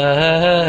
ah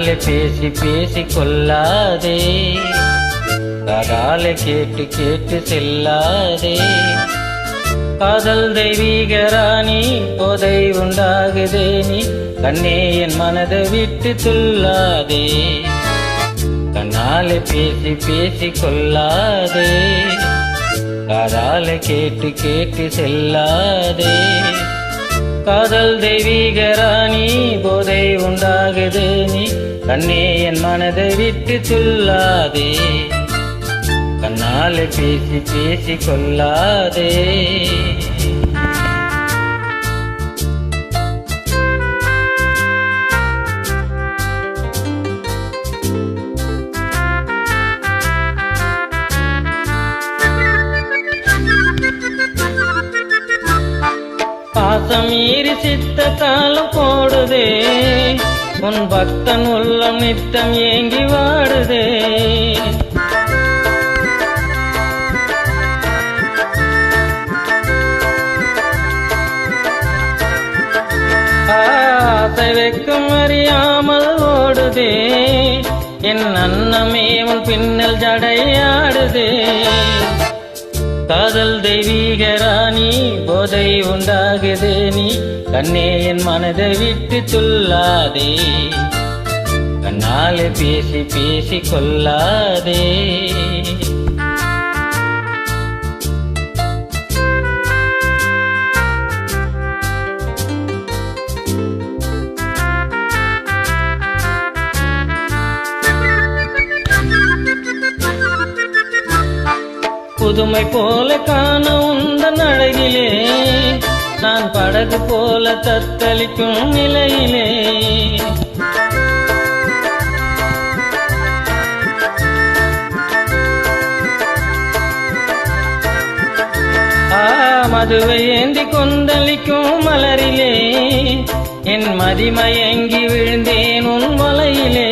கண்ணாலே பேசி பேசி கொள்ளாதே. காதாலே கேட்டு கேட்டு செல்லாதே. காதல் தெய்வீக ராணி போதை உண்டாகுதே நீ. கண்ணே என் மனதை விட்டு துள்ளாதே. கண்ணாலே பேசி பேசி கொள்ளாதே. காதாலே கேட்டு கேட்டு செல்லாதே. காதல் தெய்வீக ராணி போதை உண்டாகுது நீ. கண்ணே என் மனதை விட்டு சொல்லாதே. கண்ணால் பேசி பேசி கொள்ளாதே. பாசம் மீறி சித்த காலம் போடுதே. உன் பக்தன் உள்ளம் நித்தம் ஏங்கி வாடுதே. ஆசை வைக்கும் அறியாமல் ஓடுதே. என் அன்னமே உன் பின்னல் ஜடையாடுதே. காதல் தெய்வீக ராணி போதை உண்டாகுதே நீ. கண்ணே என் மனதை விட்டு சொல்லாதே கண்ணாலே பேசி பேசி கொள்ளாதே. புதுமை போல காண உந்தன் அழகிலே. நான் படகு போல தத்தளிக்கும் நிலையிலே. மதுவை ஏந்தி கொந்தளிக்கும் மலரிலே. என் மதிமயங்கி விழுந்தேன் உன் மலையிலே.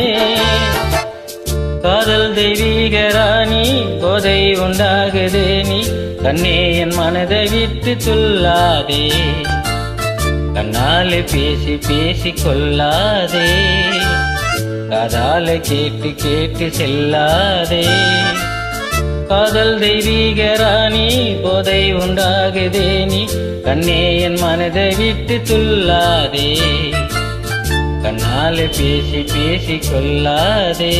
காதல் தெய்வீக ராணி போதை உண்டாகுதே நீ. கண்ணே என் மனதை விட்டு துல்லாதே கண்ணாலே பேசி பேசி கொள்ளாதே. காதால கேட்டு கேட்டு செல்லாதே. காதல் தெய்வீக ராணி போதை உண்டாகுதே நீ. கண்ணே என் மனதை விட்டு துல்லாதே கண்ணாலே பேசி பேசி கொள்ளாதே.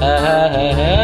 uh,